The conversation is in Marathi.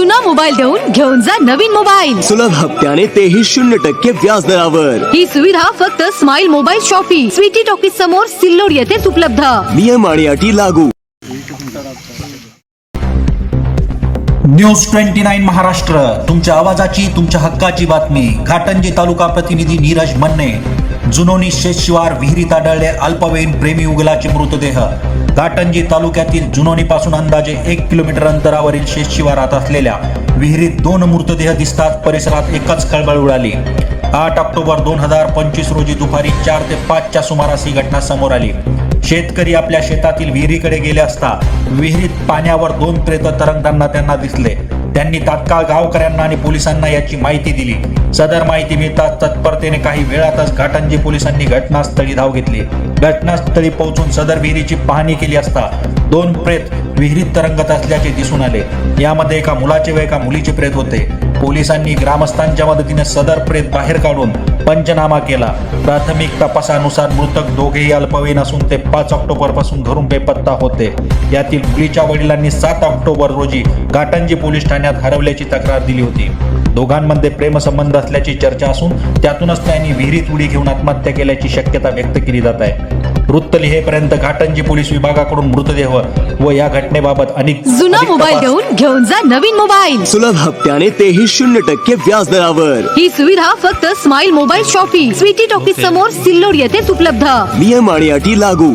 जुना मोबाईल देऊन घेऊन जा नवीन मोबाईल. सुलभ हप्त्याने तेही शून्य टक्के व्याज दरावर. ही सुविधा फक्त Smile Mobile Shoppy Sweety Talkies समोर सिल्लोड येथेच उपलब्ध. नियम आणि अटी लागू. News twenty nine Maharashtra. तुमच्या आवाजाची तुमच्या हक्काची बातमी. घाटंजी तालुका प्रतिनिधी नीरज मन्ने. जुनोनी शेतशिवार विहिरीत आढळले अल्पवयीन प्रेमी युगलाचे मृतदेह. घाटंजी तालुक्यातील जुनोनी पासून अंदाजे एक किलोमीटर अंतरावरील शेतशिवारात असलेल्या विहिरीत दोन मृतदेह दिसताच परिसरात एकच खळबळ उडाली. आठ ऑक्टोबर दोन हजार पंचवीस रोजी दुपारी चार ते पाचच्या सुमारास ही घटना समोर आली. शेतकरी आपल्या शेतातील विहिरीकडे गेले असता विहिरीत पाण्यावर दोन प्रेत तरंगताना त्यांना दिसले. त्यांनी तात्काळ गावकऱ्यांना आणि पोलिसांना याची माहिती दिली. सदर माहिती मिळताच तत्परतेने काही वेळातच घाटंजी पोलिसांनी घटनास्थळी धाव घेतली. घटनास्थळी पोहोचून सदर विहिरीची पाहणी केली असता दोन प्रेत विहिरीत तरंगत असल्याचे दिसून आले. यामध्ये एका मुलाचे व एका मुलीचे प्रेत होते. पोलिसांनी ग्रामस्थांच्या मदतीने सदर प्रेत बाहेर काढून पंचनामा केला. प्राथमिक तपासानुसार मृतक दोघेही अल्पवयीन असून ते पाच ऑक्टोबरपासून घरून बेपत्ता होते. यातील मुलीच्या वडिलांनी सात ऑक्टोबर रोजी घाटंजी पोलीस ठाण्यात हरवल्याची तक्रार दिली होती. दोघांमध्ये प्रेमसंबंध असल्याची चर्चा असून त्यातूनच त्यांनी विहिरीत उडी घेऊन आत्महत्या केल्याची शक्यता व्यक्त केली जात आहे. वृत्त लिहेपर्यंत घाटंजी पोलीस विभागाकडून मृतदेह व या घटनेबाबत अनेक जुना मोबाईल देऊन घेऊन जा नवीन मोबाईल. सुलभ हप्त्याने तेही शून्य टक्के व्याज दरावर ही सुविधा फक्त Smile Mobile Shoppy Sweety Talkies समोर सिल्लोड येथेच उपलब्ध. नियम आणि अटी लागू.